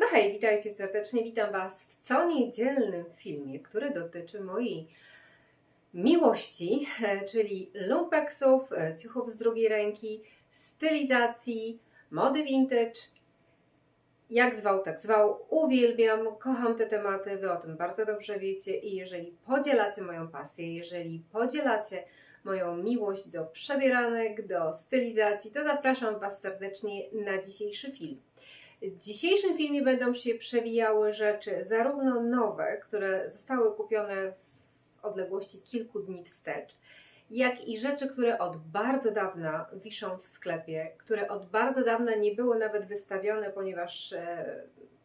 No hej, witajcie serdecznie. Witam Was w co niedzielnym filmie, który dotyczy mojej miłości, e, czyli lumpeksów, e, ciuchów z drugiej ręki, stylizacji, mody vintage. Jak zwał, tak zwał. Uwielbiam, kocham te tematy, Wy o tym bardzo dobrze wiecie i jeżeli podzielacie moją pasję, jeżeli podzielacie moją miłość do przebieranek, do stylizacji, to zapraszam Was serdecznie na dzisiejszy film. W dzisiejszym filmie będą się przewijały rzeczy zarówno nowe, które zostały kupione w odległości kilku dni wstecz, jak i rzeczy, które od bardzo dawna wiszą w sklepie, które od bardzo dawna nie były nawet wystawione, ponieważ e,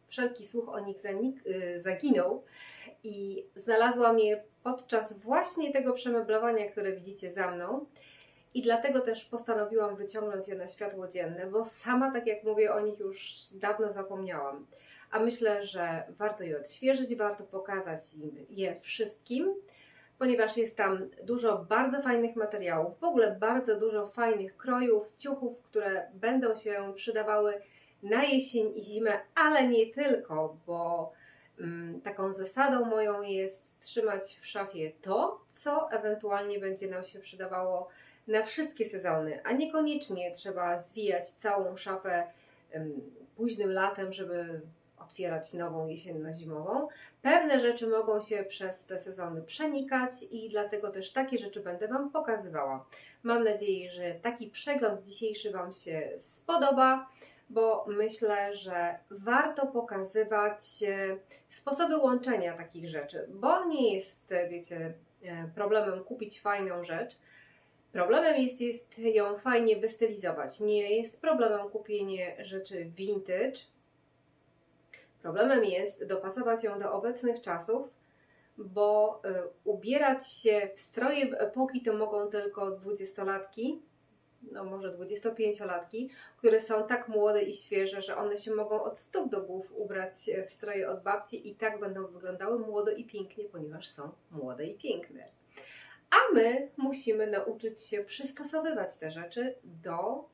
wszelki słuch o nich e, zaginął i znalazłam je podczas właśnie tego przemeblowania, które widzicie za mną. I dlatego też postanowiłam wyciągnąć je na światło dzienne, bo sama, tak jak mówię, o nich już dawno zapomniałam. A myślę, że warto je odświeżyć, warto pokazać je wszystkim, ponieważ jest tam dużo bardzo fajnych materiałów, w ogóle bardzo dużo fajnych krojów, ciuchów, które będą się przydawały na jesień i zimę, ale nie tylko, bo mm, taką zasadą moją jest trzymać w szafie to, co ewentualnie będzie nam się przydawało na wszystkie sezony, a niekoniecznie trzeba zwijać całą szafę późnym latem, żeby otwierać nową jesienno-zimową. Pewne rzeczy mogą się przez te sezony przenikać i dlatego też takie rzeczy będę Wam pokazywała. Mam nadzieję, że taki przegląd dzisiejszy Wam się spodoba, bo myślę, że warto pokazywać e, sposoby łączenia takich rzeczy, bo nie jest, wiecie, e, problemem kupić fajną rzecz, Problemem jest, jest ją fajnie wystylizować. Nie jest problemem kupienie rzeczy vintage. Problemem jest dopasować ją do obecnych czasów, bo y, ubierać się w stroje w epoki to mogą tylko dwudziestolatki, no może 25-latki, które są tak młode i świeże, że one się mogą od stóp do głów ubrać w stroje od babci i tak będą wyglądały młodo i pięknie, ponieważ są młode i piękne. A my musimy nauczyć się przystosowywać te rzeczy do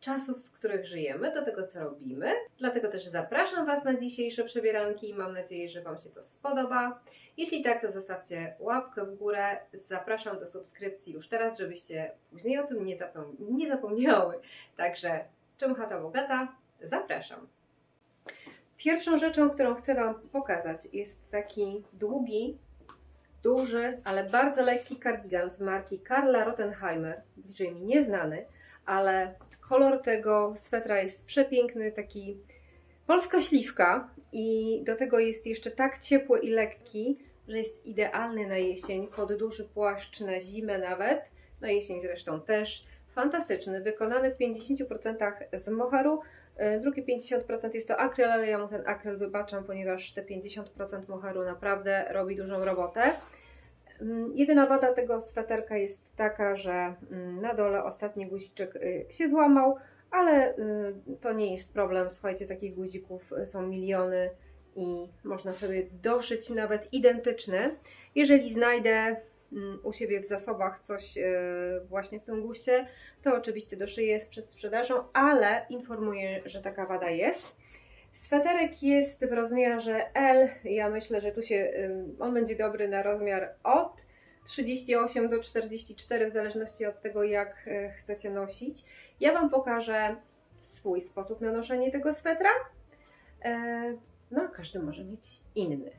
czasów, w których żyjemy, do tego, co robimy. Dlatego też zapraszam Was na dzisiejsze przebieranki i mam nadzieję, że Wam się to spodoba. Jeśli tak, to zostawcie łapkę w górę. Zapraszam do subskrypcji już teraz, żebyście później o tym nie, zapom nie zapomniały. Także czym chata bogata? Zapraszam. Pierwszą rzeczą, którą chcę Wam pokazać jest taki długi duży, ale bardzo lekki kardigan z marki Karla Rottenheimer, bliżej mi nieznany, ale kolor tego swetra jest przepiękny, taki polska śliwka i do tego jest jeszcze tak ciepły i lekki, że jest idealny na jesień, pod duży płaszcz na zimę nawet, na jesień zresztą też. Fantastyczny, wykonany w 50% z moharu, drugie 50% jest to akryl, ale ja mu ten akryl wybaczam, ponieważ te 50% moharu naprawdę robi dużą robotę. Mm, jedyna wada tego sweterka jest taka, że mm, na dole ostatni guziczek y, się złamał, ale y, to nie jest problem. Słuchajcie, takich guzików y, są miliony i można sobie doszyć nawet identyczny. Jeżeli znajdę u siebie w zasobach coś właśnie w tym guście, to oczywiście doszyję przed sprzedażą, ale informuję, że taka wada jest. Sweterek jest w rozmiarze L. Ja myślę, że tu się on będzie dobry na rozmiar od 38 do 44, w zależności od tego, jak e, chcecie nosić. Ja Wam pokażę swój sposób na noszenie tego swetra. E, no, każdy może mieć inny.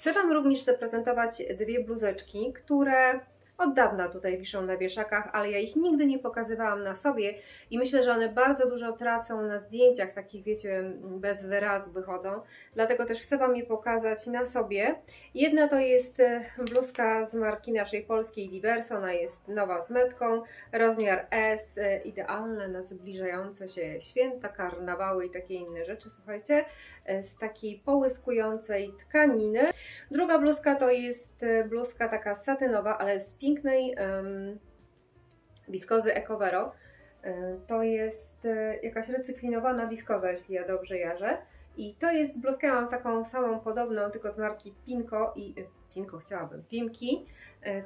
Chcę Wam również zaprezentować dwie bluzeczki, które od dawna tutaj wiszą na wieszakach, ale ja ich nigdy nie pokazywałam na sobie i myślę, że one bardzo dużo tracą na zdjęciach, takich wiecie, bez wyrazu wychodzą. Dlatego też chcę Wam je pokazać na sobie. Jedna to jest e, bluzka z marki naszej polskiej Diverse, ona jest nowa z metką, rozmiar S, e, idealne na zbliżające się święta, karnawały i takie inne rzeczy, słuchajcie, z takiej połyskującej tkaniny. Druga bluzka to jest bluzka taka satynowa, ale z pięknej um, Ecovero. To jest jakaś recyklinowana wiskoza, jeśli ja dobrze jarzę. I to jest bluzka, ja mam taką samą podobną, tylko z marki Pinko i Pinko chciałabym, Pimki,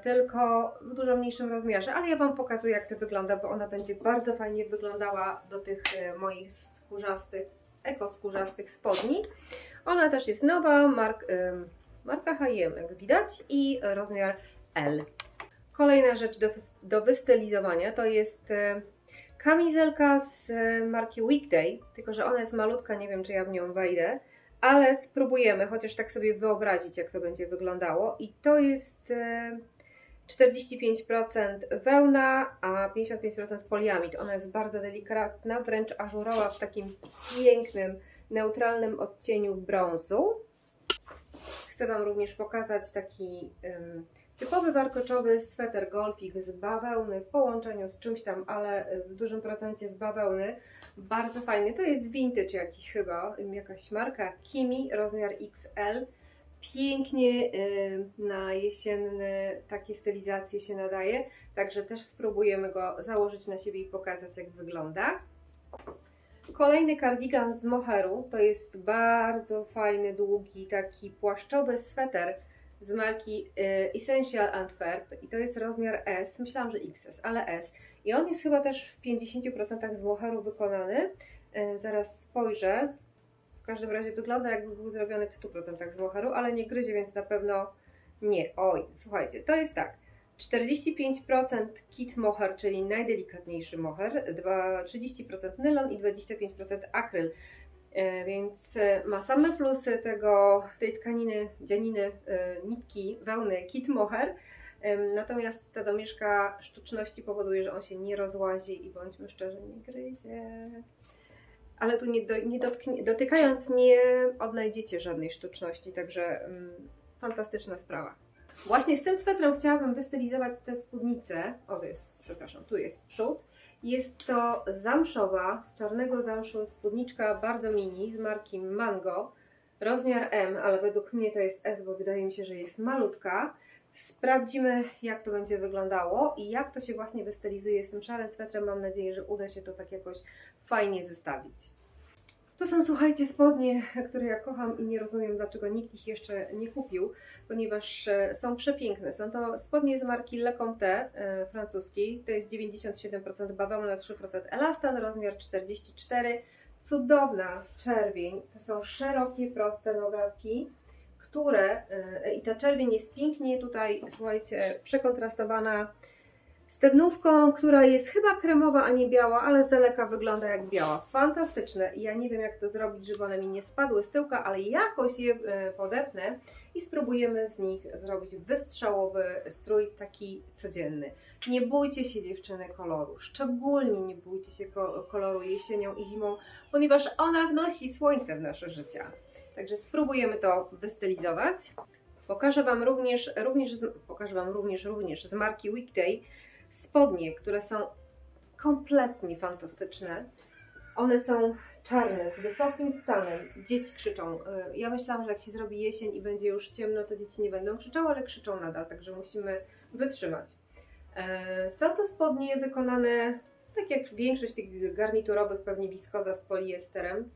tylko w dużo mniejszym rozmiarze, ale ja Wam pokazuję jak to wygląda, bo ona będzie bardzo fajnie wyglądała do tych moich skórzastych ekoskórzastych spodni. Ona też jest nowa, mark, marka H&M jak widać i rozmiar L. Kolejna rzecz do, do wystylizowania to jest e, kamizelka z e, marki Weekday, tylko że ona jest malutka, nie wiem czy ja w nią wejdę, ale spróbujemy, chociaż tak sobie wyobrazić jak to będzie wyglądało i to jest e, 45% wełna, a 55% poliamid. Ona jest bardzo delikatna, wręcz ażurowa w takim pięknym, neutralnym odcieniu brązu. Chcę Wam również pokazać taki ym, typowy warkoczowy sweter golfik z bawełny w połączeniu z czymś tam, ale w dużym procencie z bawełny. Bardzo fajny. To jest vintage jakiś chyba, jakaś marka Kimi, rozmiar XL. Pięknie y, na jesienne takie stylizacje się nadaje, także też spróbujemy go założyć na siebie i pokazać jak wygląda. Kolejny kardigan z moheru to jest bardzo fajny, długi, taki płaszczowy sweter z marki y, Essential Antwerp i to jest rozmiar S, myślałam, że XS, ale S. I on jest chyba też w 50% z moheru wykonany. Y, Zaraz spojrzę. W każdym razie wygląda jakby był zrobiony w 100% z moheru, ale nie gryzie, więc na pewno nie. Oj, słuchajcie, to jest tak. 45% kit mohair, czyli najdelikatniejszy dwa- 30% nylon i 25% akryl. E, Więc e, ma same plusy tego, tej tkaniny, dzianiny, e, nitki, wełny, kit mohair. Em, Natomiast ta domieszka sztuczności powoduje, że on się nie rozłazi i bądźmy szczerzy, nie gryzie. Ale tu nie, do, nie dotknie, dotykając nie odnajdziecie żadnej sztuczności, także mm, fantastyczna sprawa. Właśnie z tym swetrem chciałabym wystylizować tę spódnicę. O, jest, przepraszam, tu jest przód. Jest to zamszowa, z czarnego zamszu spódniczka bardzo mini z marki Mango. Rozmiar M, ale według mnie to jest S, bo wydaje mi się, że jest malutka. Sprawdzimy, jak to będzie wyglądało i jak to się właśnie wystylizuje z tym szarym swetrem. Mam nadzieję, że uda się to tak jakoś fajnie zestawić. To są, słuchajcie, spodnie, które ja kocham i nie rozumiem, dlaczego nikt ich jeszcze nie kupił, ponieważ e, są przepiękne. Są to spodnie z marki Le Comte e, francuskiej. To jest 97% bawełna, 3% elastan, rozmiar 44. Cudowna czerwień. To są szerokie, proste nogawki, które e, i ta czerwień jest pięknie tutaj, słuchajcie, przekontrastowana Stewnówką, która jest chyba kremowa, a nie biała, ale z daleka wygląda jak biała. Fantastyczne. Ja nie wiem, jak to zrobić, żeby one mi nie spadły z tyłka, ale jakoś je e, podepnę i spróbujemy z nich zrobić wystrzałowy strój, taki codzienny. Nie bójcie się dziewczyny koloru, szczególnie nie bójcie się ko- koloru jesienią i zimą, ponieważ ona wnosi słońce w nasze życia. Także spróbujemy to wystylizować. Pokażę Wam również, również, pokażę Wam również, również z marki Weekday spodnie, które są kompletnie fantastyczne. One są czarne, z wysokim stanem. Dzieci krzyczą. Y, Ja myślałam, że jak się zrobi jesień i będzie już ciemno, to dzieci nie będą krzyczały, ale krzyczą nadal, także musimy wytrzymać. E, Są to spodnie wykonane, tak jak większość tych garniturowych, pewnie wiskoza z poliesterem.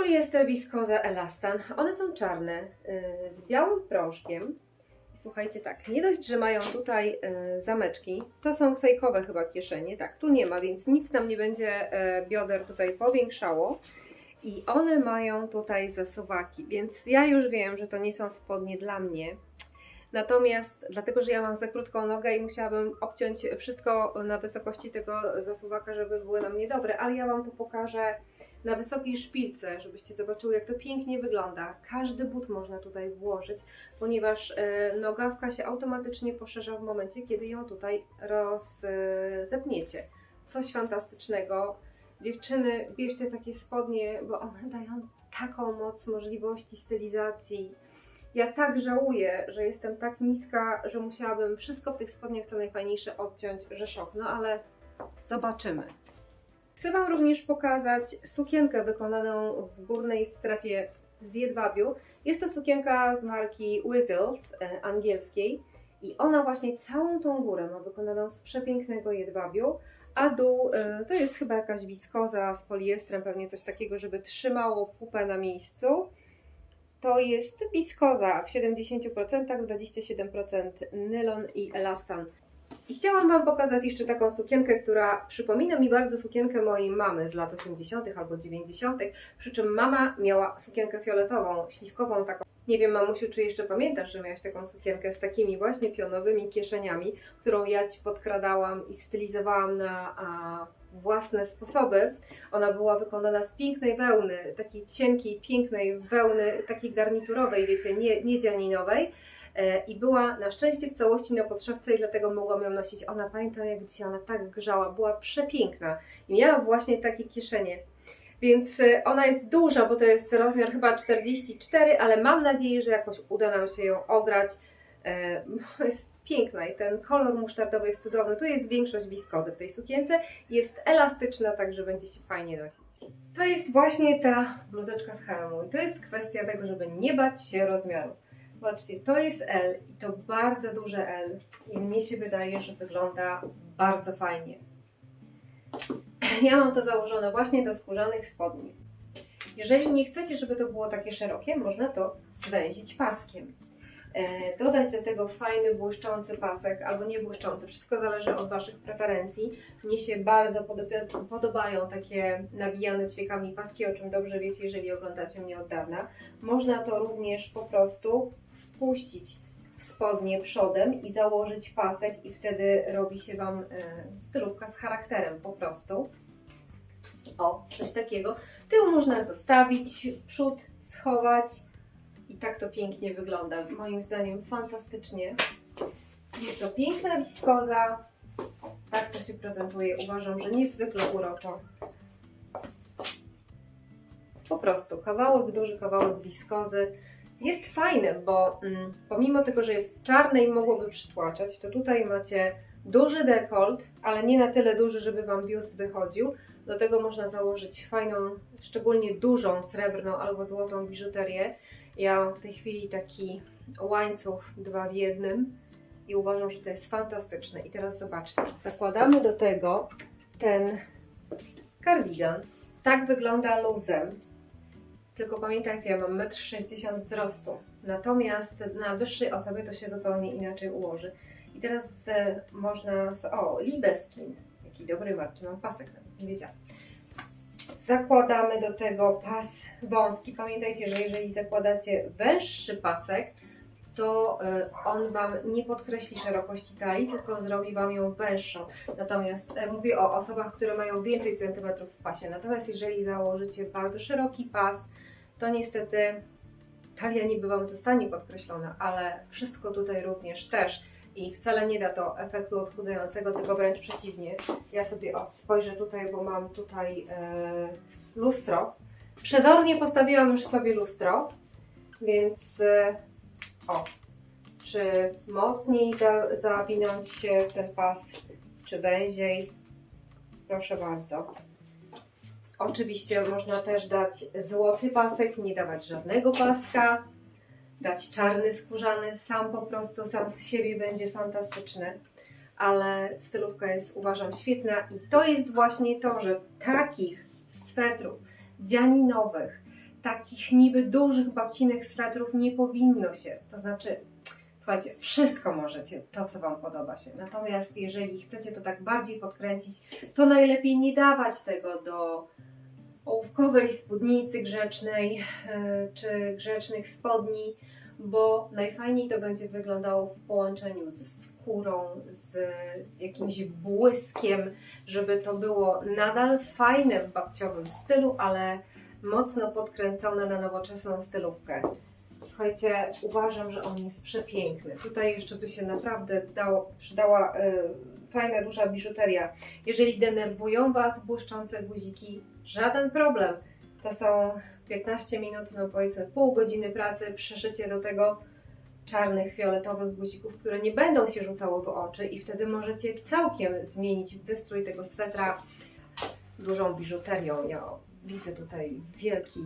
Poliester, wiskoza, elastan. One są czarne, y, z białym prążkiem. Słuchajcie, tak, nie dość, że mają tutaj e, zameczki, to są fejkowe chyba kieszenie, tak, tu nie ma, więc nic nam nie będzie e, bioder tutaj powiększało. I one mają tutaj zasuwaki, więc ja już wiem, że to nie są spodnie dla mnie. Natomiast dlatego, że ja mam za krótką nogę i musiałabym obciąć wszystko na wysokości tego zasuwaka, żeby były na mnie dobre, ale ja Wam to pokażę na wysokiej szpilce, żebyście zobaczyły, jak to pięknie wygląda. Każdy but można tutaj włożyć, ponieważ e, nogawka się automatycznie poszerza w momencie, kiedy ją tutaj rozzepniecie. Coś fantastycznego. Dziewczyny, bierzcie takie spodnie, bo one dają taką moc możliwości stylizacji. Ja tak żałuję, że jestem tak niska, że musiałabym wszystko w tych spodniach co najfajniejsze odciąć, że szok. No ale zobaczymy. Chcę Wam również pokazać sukienkę wykonaną w górnej strefie z jedwabiu. Jest to sukienka z marki Wizzles e, angielskiej i ona właśnie całą tą górę ma wykonaną z przepięknego jedwabiu, a dół e, to jest chyba jakaś wiskoza z poliestrem, pewnie coś takiego, żeby trzymało pupę na miejscu. To jest wiskoza w 70%, 27% nylon i elastan. I chciałam Wam pokazać jeszcze taką sukienkę, która przypomina mi bardzo sukienkę mojej mamy z lat 80. albo 90. Przy czym mama miała sukienkę fioletową, śliwkową taką. Nie wiem, mamusiu, czy jeszcze pamiętasz, że miałaś taką sukienkę z takimi właśnie pionowymi kieszeniami, którą ja Ci podkradałam i stylizowałam na a, własne sposoby. Ona była wykonana z pięknej wełny, takiej cienkiej, pięknej wełny, takiej garniturowej, wiecie, nie, nie dzianinowej. E, I była na szczęście w całości na podszewce i dlatego mogłam ją nosić. Ona, pamiętam jak dzisiaj ona tak grzała, była przepiękna i miała właśnie takie kieszenie. Więc e, ona jest duża, bo to jest rozmiar chyba 44, ale mam nadzieję, że jakoś uda nam się ją ograć. E, Jest piękna i ten kolor musztardowy jest cudowny. Tu jest większość wiskozy w tej sukience. Jest elastyczna, także będzie się fajnie nosić. To jest właśnie ta bluzeczka z haremu i to jest kwestia tego, żeby nie bać się rozmiaru. Zobaczcie, to jest L i to bardzo duże L i mnie się wydaje, że wygląda bardzo fajnie. Ja mam to założone właśnie do skórzanych spodni. Jeżeli nie chcecie, żeby to było takie szerokie, można to zwęzić paskiem. E, dodać do tego fajny, błyszczący pasek, albo nie błyszczący, wszystko zależy od Waszych preferencji. Mnie się bardzo podoba- podobają takie nawijane ćwiekami paski, o czym dobrze wiecie, jeżeli oglądacie mnie od dawna. Można to również po prostu wpuścić w spodnie przodem i założyć pasek i wtedy robi się Wam e, stylówka z charakterem po prostu. O, coś takiego. Tył można zostawić, przód schować i tak to pięknie wygląda. Moim zdaniem fantastycznie. Jest to piękna wiskoza. Tak to się prezentuje. Uważam, że niezwykle uroczo. Po prostu kawałek, duży kawałek wiskozy. Jest fajny, bo mm, pomimo tego, że jest czarne i mogłoby przytłaczać, to tutaj macie duży dekolt, ale nie na tyle duży, żeby Wam biust wychodził. Do tego można założyć fajną, szczególnie dużą srebrną albo złotą biżuterię. Ja mam w tej chwili taki łańcuch dwa w jednym i uważam, że to jest fantastyczne. I teraz zobaczcie, zakładamy do tego ten kardigan. Tak wygląda luzem. Tylko pamiętajcie, ja mam 1,60 m wzrostu. Natomiast na wyższej osobie to się zupełnie inaczej ułoży. I teraz e, można. O, Libeskin. Jaki dobry marki, mam pasek nawet, nie wiedziałam. Zakładamy do tego pas wąski. Pamiętajcie, że jeżeli zakładacie węższy pasek, to e, on Wam nie podkreśli szerokości talii, tylko zrobi Wam ją węższą. Natomiast e, mówię o osobach, które mają więcej centymetrów w pasie. Natomiast jeżeli założycie bardzo szeroki pas, to niestety talia niby Wam zostanie podkreślona, ale wszystko tutaj również też. I wcale nie da to efektu odchudzającego, tylko wręcz przeciwnie. Ja sobie o, spojrzę tutaj, bo mam tutaj e, lustro. Przezornie postawiłam już sobie lustro, więc e, o, czy mocniej za, zawinąć się w ten pas, czy węziej. Proszę bardzo. Oczywiście można też dać złoty pasek, nie dawać żadnego paska, dać czarny skórzany, sam po prostu, sam z siebie będzie fantastyczny. Ale stylówka jest uważam świetna i to jest właśnie to, że takich swetrów dzianinowych, takich niby dużych babcinych swetrów nie powinno się. To znaczy, słuchajcie, wszystko możecie, to co Wam podoba się. Natomiast jeżeli chcecie to tak bardziej podkręcić, to najlepiej nie dawać tego do ołówkowej spódnicy grzecznej e, czy grzecznych spodni, bo najfajniej to będzie wyglądało w połączeniu ze skórą, z jakimś błyskiem, żeby to było nadal fajne w babciowym stylu, ale mocno podkręcone na nowoczesną stylówkę. Słuchajcie, uważam, że on jest przepiękny. Tutaj jeszcze by się naprawdę dało, przydała e, fajna, duża biżuteria. Jeżeli denerwują Was błyszczące guziki, żaden problem. To są 15 minut, no powiedzmy pół godziny pracy, przeszycie do tego czarnych, fioletowych guzików, które nie będą się rzucały w oczy i wtedy możecie całkiem zmienić wystrój tego swetra dużą biżuterią. Ja widzę tutaj wielki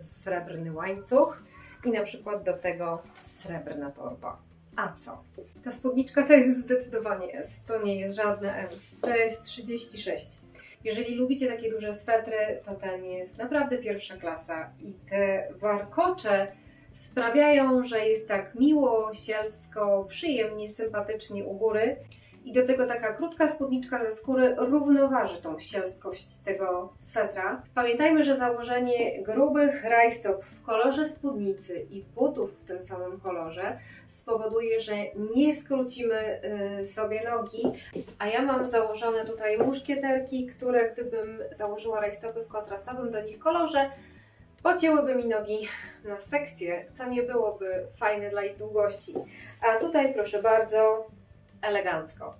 srebrny łańcuch i na przykład do tego srebrna torba. A co? Ta spódniczka to jest zdecydowanie S, to nie jest żadne M, to jest 36. Jeżeli lubicie takie duże swetry, to ten jest naprawdę pierwsza klasa i te warkocze sprawiają, że jest tak miło, sielsko, przyjemnie, sympatycznie u góry. I do tego taka krótka spódniczka ze skóry równoważy tą sielskość tego swetra. Pamiętajmy, że założenie grubych rajstop w kolorze spódnicy i butów w tym samym kolorze spowoduje, że nie skrócimy y, sobie nogi. A ja mam założone tutaj muszkieterki, które gdybym założyła rajstopy w kontrastowym do nich kolorze, pocięłyby mi nogi na sekcję, co nie byłoby fajne dla ich długości. A tutaj proszę bardzo, elegancko.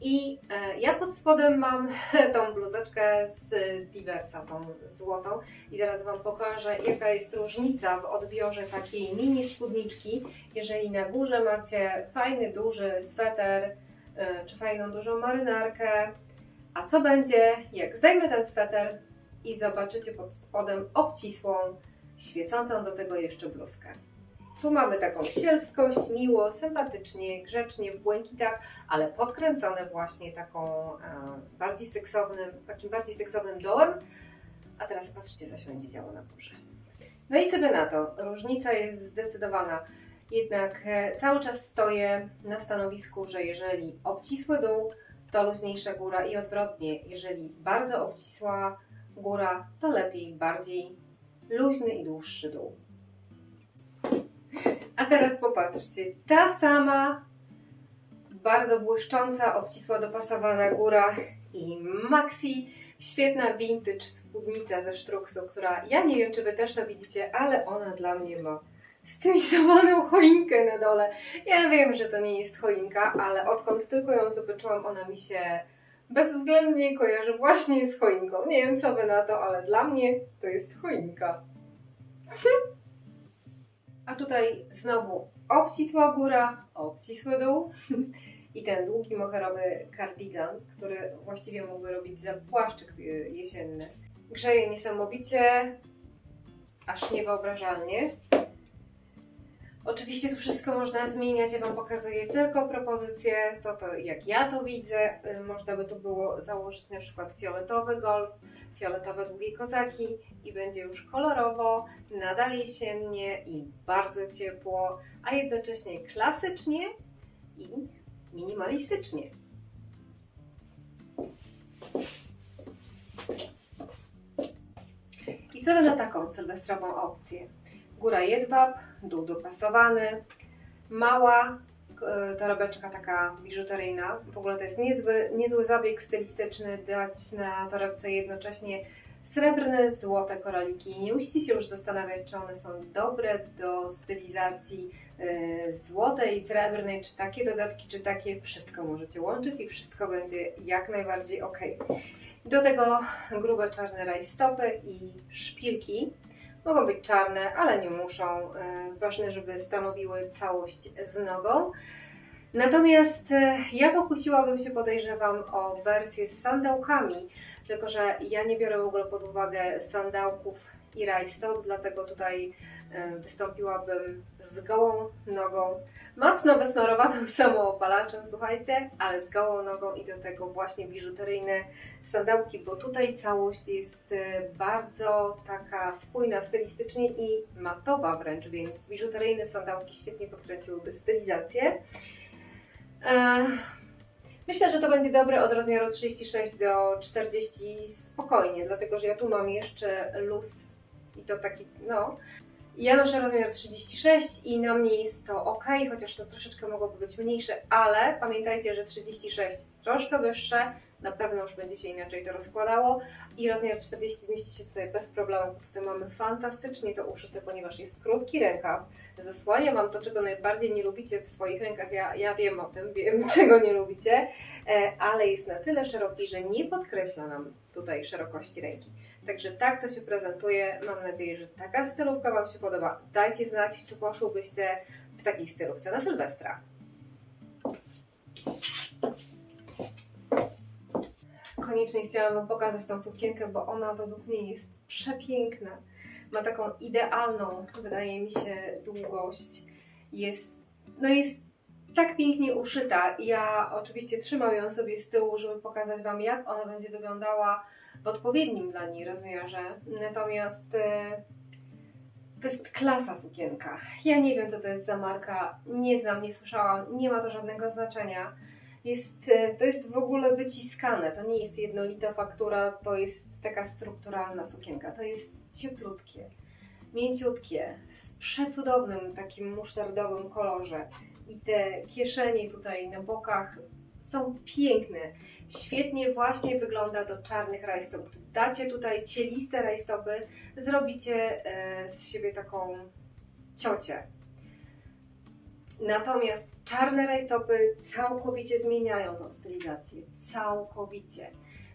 I e, ja pod spodem mam tą bluzeczkę z Diversa, tą złotą. I zaraz Wam pokażę, jaka jest różnica w odbiorze takiej mini spódniczki. Jeżeli na górze macie fajny, duży sweter, e, czy fajną, dużą marynarkę, a co będzie, jak zdejmę ten sweter i zobaczycie pod spodem obcisłą, świecącą do tego jeszcze bluzkę. Tu mamy taką sielskość, miło, sympatycznie, grzecznie, w błękitach, ale podkręcone właśnie taką e, bardziej seksownym, takim bardziej seksownym dołem. A teraz patrzcie, co się będzie działo na górze. No i co by na to? Różnica jest zdecydowana. Jednak e, cały czas stoję na stanowisku, że jeżeli obcisły dół, to luźniejsza góra i odwrotnie. Jeżeli bardzo obcisła góra, to lepiej bardziej luźny i dłuższy dół. A teraz popatrzcie, ta sama bardzo błyszcząca, obcisła, dopasowana góra i maxi, świetna vintage spódnica ze sztruksu, która ja nie wiem, czy wy też to widzicie, ale ona dla mnie ma stylizowaną choinkę na dole. Ja wiem, że to nie jest choinka, ale odkąd tylko ją zobaczyłam, ona mi się bezwzględnie kojarzy właśnie z choinką. Nie wiem, co wy na to, ale dla mnie to jest choinka. A tutaj znowu obcisła góra, obcisły dół i ten długi moherowy kardigan, który właściwie mógłby robić za płaszczyk y, jesienny. Grzeje niesamowicie, aż niewyobrażalnie. Oczywiście tu wszystko można zmieniać, ja Wam pokazuję tylko propozycje, to to jak ja to widzę. Y, Można by tu było założyć na przykład fioletowy golf, fioletowe długie kozaki i będzie już kolorowo, nadal jesiennie i bardzo ciepło, a jednocześnie klasycznie i minimalistycznie. I co na taką sylwestrową opcję? Góra jedwab, dół dopasowany, mała torebeczka taka biżuteryjna. W ogóle to jest niezły, niezły zabieg stylistyczny, dać na torebce jednocześnie srebrne, złote koraliki. Nie musicie się już zastanawiać, czy one są dobre do stylizacji e, złotej, srebrnej, czy takie dodatki, czy takie. Wszystko możecie łączyć i wszystko będzie jak najbardziej ok. Do tego grube czarne rajstopy i szpilki. Mogą być czarne, ale nie muszą. E, Ważne, żeby stanowiły całość z nogą. Natomiast e, ja pokusiłabym się, podejrzewam, o wersję z sandałkami, tylko że ja nie biorę w ogóle pod uwagę sandałków i rajstop, dlatego tutaj wystąpiłabym z gołą nogą, mocno wysmarowaną samoopalaczem, słuchajcie, ale z gołą nogą i do tego właśnie biżuteryjne sandałki, bo tutaj całość jest e, bardzo taka spójna stylistycznie i matowa wręcz, więc biżuteryjne sandałki świetnie podkręciłyby stylizację. E, Myślę, że to będzie dobre od rozmiaru 36 do 40 spokojnie, dlatego że ja tu mam jeszcze luz i to taki, no. Ja noszę rozmiar 36 i na mnie jest to ok, chociaż to troszeczkę mogłoby być mniejsze, ale pamiętajcie, że 36 troszkę wyższe, na pewno już będzie się inaczej to rozkładało i rozmiar 40 zmieści się tutaj bez problemu. Poza tym mamy fantastycznie to uszyte, ponieważ jest krótki rękaw, zasłania Wam to, czego najbardziej nie lubicie w swoich rękach. Ja, ja wiem o tym, wiem czego nie lubicie, e, ale jest na tyle szeroki, że nie podkreśla nam tutaj szerokości ręki. Także tak to się prezentuje. Mam nadzieję, że taka stylówka Wam się podoba. Dajcie znać, czy poszłybyście w takiej stylówce na Sylwestra. Koniecznie chciałam Wam pokazać tą sukienkę, bo ona według mnie jest przepiękna. Ma taką idealną, wydaje mi się, długość. Jest, no jest tak pięknie uszyta. Ja oczywiście trzymam ją sobie z tyłu, żeby pokazać Wam, jak ona będzie wyglądała w odpowiednim dla niej rozmiarze. Natomiast e, to jest klasa sukienka. Ja nie wiem, co to jest za marka, nie znam, nie słyszałam, nie ma to żadnego znaczenia. jest, e, to jest w ogóle wyciskane. To nie jest jednolita faktura, to jest taka strukturalna sukienka. To jest cieplutkie, mięciutkie, w przecudownym takim musztardowym kolorze. I te kieszenie tutaj na bokach są piękne. Świetnie właśnie wygląda do czarnych rajstopów. Dacie tutaj cieliste rajstopy, zrobicie e, z siebie taką ciocię. Natomiast czarne rajstopy całkowicie zmieniają tą stylizację. Całkowicie.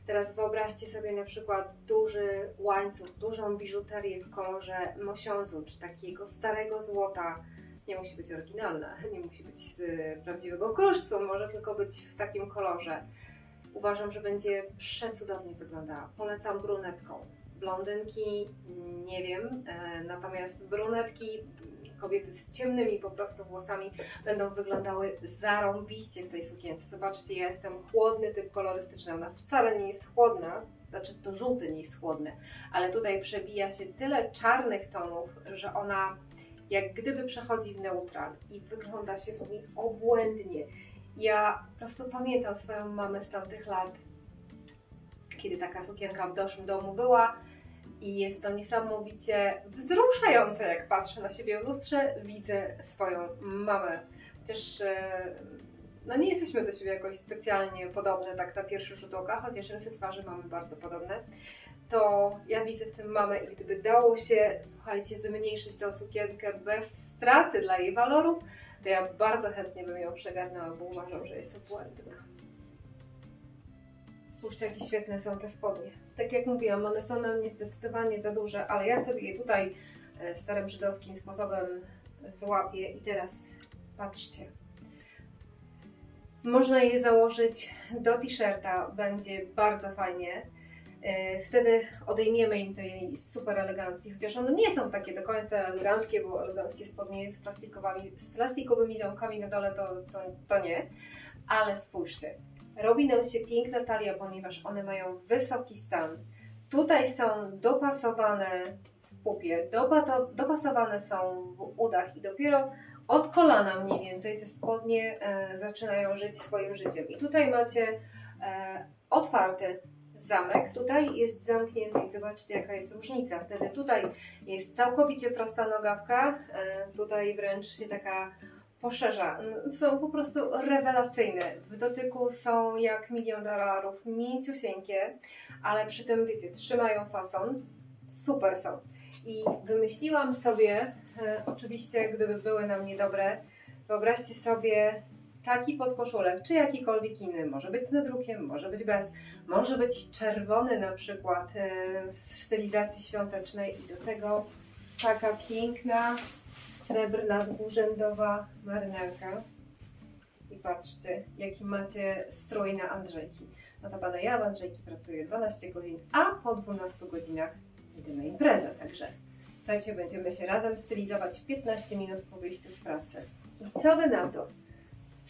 Teraz wyobraźcie sobie na przykład duży łańcuch, dużą biżuterię w kolorze mosiądzu, czy takiego starego złota. Nie musi być oryginalna, nie musi być z y, prawdziwego kruszcu, może tylko być w takim kolorze. Uważam, że będzie przecudownie wyglądała. Polecam brunetką. Blondynki nie wiem, e, natomiast brunetki, kobiety z ciemnymi po prostu włosami będą wyglądały zarąbiście w tej sukience. Zobaczcie, ja jestem chłodny typ kolorystyczny, ona wcale nie jest chłodna, znaczy to żółty nie jest chłodny, ale tutaj przebija się tyle czarnych tonów, że ona jak gdyby przechodzi w neutral i wygląda się w niej obłędnie. Ja po prostu pamiętam swoją mamę z tamtych lat, kiedy taka sukienka w naszym domu była i jest to niesamowicie wzruszające, jak patrzę na siebie w lustrze, widzę swoją mamę. Chociaż e, no nie jesteśmy do siebie jakoś specjalnie podobne, tak na pierwszy rzut oka, chociaż rysy twarzy mamy bardzo podobne, to ja widzę w tym mamę i gdyby dało się, słuchajcie, zmniejszyć tą sukienkę bez straty dla jej waloru, to ja bardzo chętnie bym ją przegarnęła, bo uważam, że jest obłędna. Spójrzcie, jakie świetne są te spodnie. Tak jak mówiłam, one są na mnie zdecydowanie za duże, ale ja sobie je tutaj e, starym żydowskim sposobem złapię i teraz patrzcie. Można je założyć do t-shirta, będzie bardzo fajnie. E, Wtedy odejmiemy im tej super elegancji, chociaż one nie są takie do końca eleganckie, bo eleganckie spodnie z, plastikowymi, z plastikowymi zamkami na dole to, to, to nie. Ale spójrzcie, robi nam się piękna talia, ponieważ one mają wysoki stan. Tutaj są dopasowane w pupie, dopa- dopasowane są w udach i dopiero od kolana mniej więcej te spodnie e, zaczynają żyć swoim życiem. I tutaj macie e, otwarty zamek, tutaj jest zamknięty i zobaczcie jaka jest różnica. Wtedy tutaj jest całkowicie prosta nogawka, e, tutaj wręcz się taka poszerza. Są po prostu rewelacyjne. W dotyku są jak milion dolarów, mięciusieńkie, ale przy tym wiecie, trzymają fason. Super są. I wymyśliłam sobie, e, oczywiście gdyby były na mnie dobre, wyobraźcie sobie taki podkoszulek, czy jakikolwiek inny, może być z nadrukiem, może być bez, może być czerwony na przykład e, w stylizacji świątecznej i do tego taka piękna srebrna dwurzędowa marynarka. I patrzcie, jaki macie strój na Andrzejki. Notabene ja w Andrzejki pracuję 12 godzin, a po 12 godzinach idę na imprezę, także słuchajcie, będziemy się razem stylizować w 15 minut po wyjściu z pracy. I co wy na to?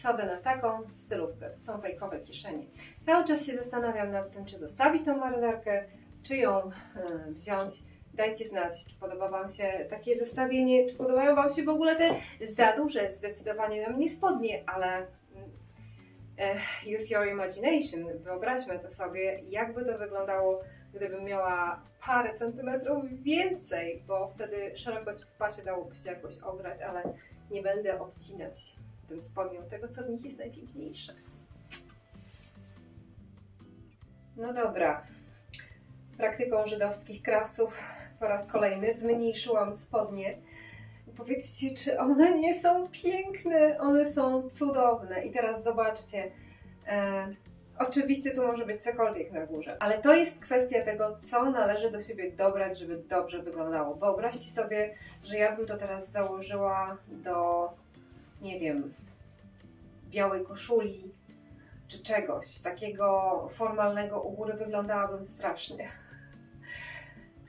Wy na taką stylówkę? Są fejkowe kieszenie. Cały czas się zastanawiam nad tym, czy zostawić tą marynarkę, czy ją e, wziąć. Dajcie znać, czy podoba Wam się takie zestawienie, czy podobają Wam się w ogóle te za duże, zdecydowanie na mnie spodnie, ale eh, use your imagination. Wyobraźmy to sobie, jakby to wyglądało, gdybym miała parę centymetrów więcej, bo wtedy szerokość w pasie dałoby się jakoś ograć, ale nie będę obcinać tym tego, co w nich jest najpiękniejsze. No dobra. Praktyką żydowskich krawców po raz kolejny zmniejszyłam spodnie. Powiedzcie, czy one nie są piękne? One są cudowne. I teraz zobaczcie. E, oczywiście tu może być cokolwiek na górze, ale to jest kwestia tego, co należy do siebie dobrać, żeby dobrze wyglądało. Wyobraźcie sobie, że ja bym to teraz założyła do, nie wiem, białej koszuli czy czegoś takiego formalnego u góry wyglądałabym strasznie.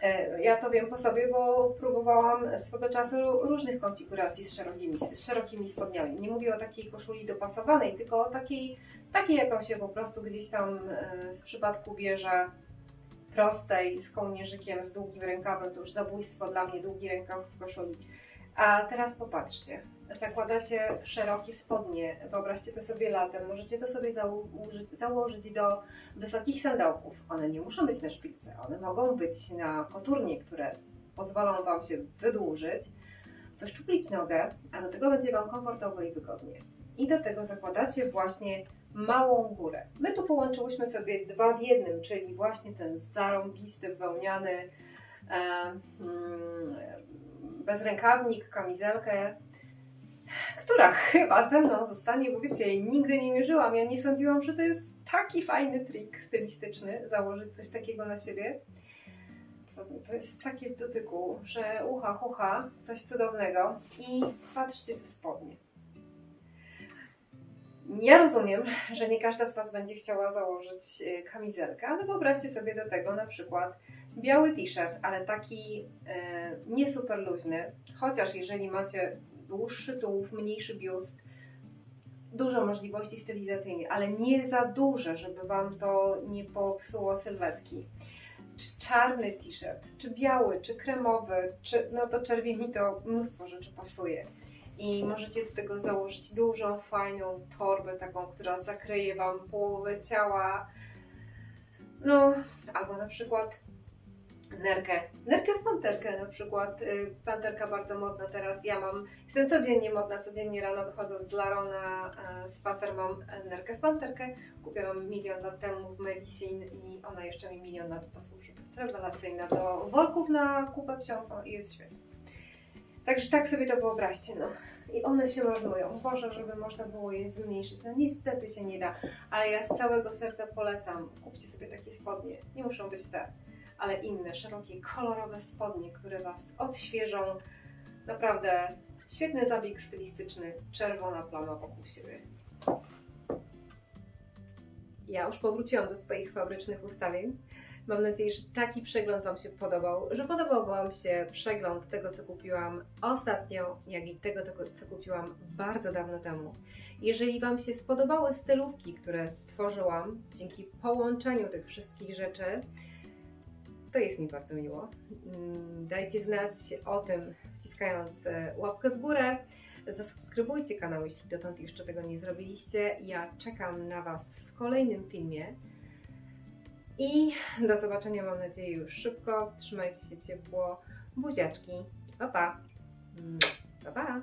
E, Ja to wiem po sobie, bo próbowałam swego czasu różnych konfiguracji z szerokimi, z szerokimi spodniami. Nie mówię o takiej koszuli dopasowanej, tylko o takiej, takiej jaką się po prostu gdzieś tam e, z przypadku bierze prostej, z kołnierzykiem, z długim rękawem. To już zabójstwo dla mnie, długi rękaw w koszuli. A teraz popatrzcie. Zakładacie szerokie spodnie, wyobraźcie to sobie latem, możecie to sobie założyć, założyć do wysokich sandałków. One nie muszą być na szpilce, one mogą być na koturnie, które pozwolą Wam się wydłużyć, wyszczuplić nogę, a do tego będzie Wam komfortowo i wygodnie. I do tego zakładacie właśnie małą górę. My tu połączyłyśmy sobie dwa w jednym, czyli właśnie ten zarąbisty, wełniany e, mm, bezrękawnik, kamizelkę, która chyba ze mną zostanie, bo wiecie, nigdy nie mierzyłam. Ja nie sądziłam, że to jest taki fajny trik stylistyczny, założyć coś takiego na siebie. Poza tym to jest takie w dotyku, że ucha, hucha, coś cudownego. I patrzcie te spodnie. Ja rozumiem, że nie każda z Was będzie chciała założyć y, kamizelkę, ale wyobraźcie sobie do tego na przykład biały t-shirt, ale taki e, nie super luźny, chociaż jeżeli macie dłuższy tułów, mniejszy biust, dużo możliwości stylizacyjnych, ale nie za duże, żeby Wam to nie popsuło sylwetki. Czy czarny t-shirt, czy biały, czy kremowy, czy no to czerwieni to mnóstwo rzeczy pasuje. I możecie do tego założyć dużą, fajną torbę, taką, która zakryje Wam połowę ciała. No, albo na przykład nerkę. Nerkę w panterkę na przykład. Y, Panterka bardzo modna teraz. Ja mam, jestem codziennie modna, codziennie rano wychodząc z Laro na e, spacer mam e, nerkę w panterkę. Kupioną milion lat temu w Medicine i ona jeszcze mi milion lat posłuży. Rewelacyjna. Do worków na kupę psiąsą i jest świetna. Także tak sobie to wyobraźcie, no. I one się marnują. Boże, żeby można było je zmniejszyć. No niestety się nie da, ale ja z całego serca polecam. Kupcie sobie takie spodnie. Nie muszą być te, ale inne, szerokie, kolorowe spodnie, które Was odświeżą. Naprawdę świetny zabieg stylistyczny. Czerwona plama wokół siebie. Ja już powróciłam do swoich fabrycznych ustawień. Mam nadzieję, że taki przegląd Wam się podobał, że podobał Wam się przegląd tego, co kupiłam ostatnio, jak i tego, co kupiłam bardzo dawno temu. Jeżeli Wam się spodobały stylówki, które stworzyłam dzięki połączeniu tych wszystkich rzeczy, to jest mi bardzo miło. Mm, Dajcie znać o tym, wciskając e, łapkę w górę. Zasubskrybujcie kanał, jeśli dotąd jeszcze tego nie zrobiliście. Ja czekam na Was w kolejnym filmie. I do zobaczenia, mam nadzieję, już szybko. Trzymajcie się ciepło. Buziaczki. Pa, pa. Mm, Pa, pa.